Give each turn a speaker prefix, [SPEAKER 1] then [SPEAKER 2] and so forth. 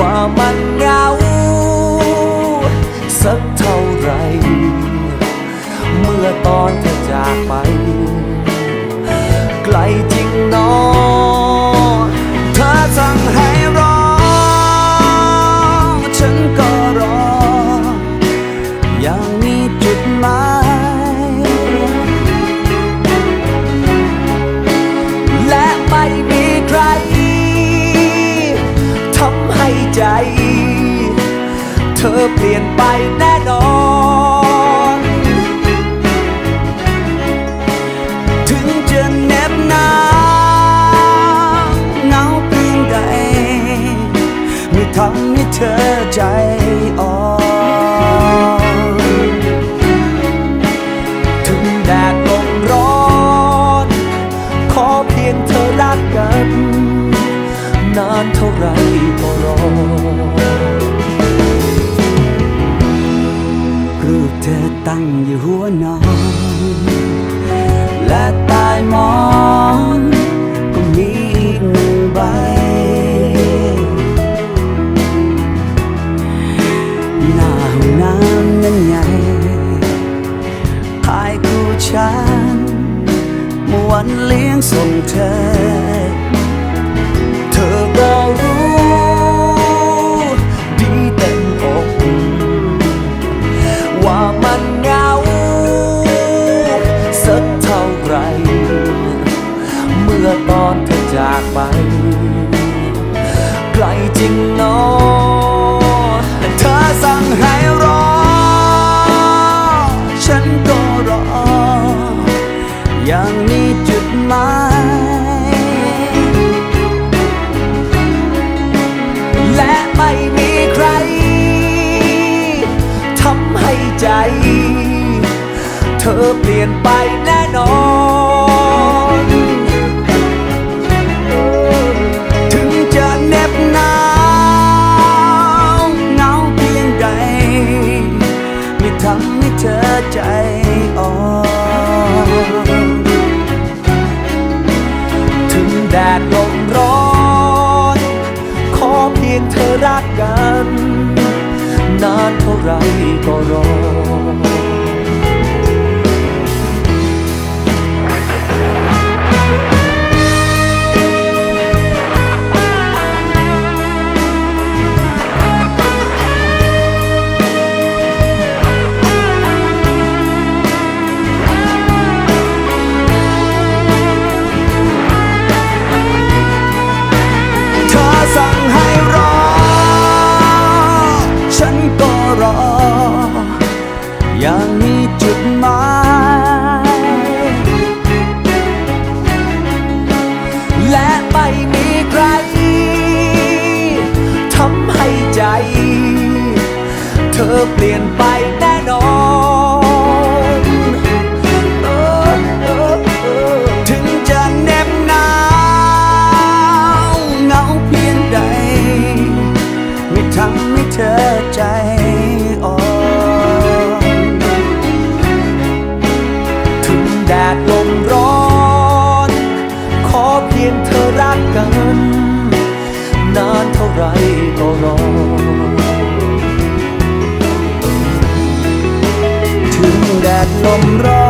[SPEAKER 1] ว่ามันเหงา เธอเปลี่ยนไปแน่นอน ถึงจะเหน็บหนาวเหงาเพียงใดไม่ทำให้เธอใจ อนอน และตายมอนก็มีอีกหนึ่งใบ หน้าห้องน้ำนั้นไงถ่ายคู่ฉันเมื่อวันเลี้ยงส่งเธอ อย่างมีจุดหมายและไม่มีใครทำให้ใจ เธอเปลี่ยนไป ยงเธอรักกัน นานเท่าไรก็รอ เปลี่ยนไปแน่นอน สมรอ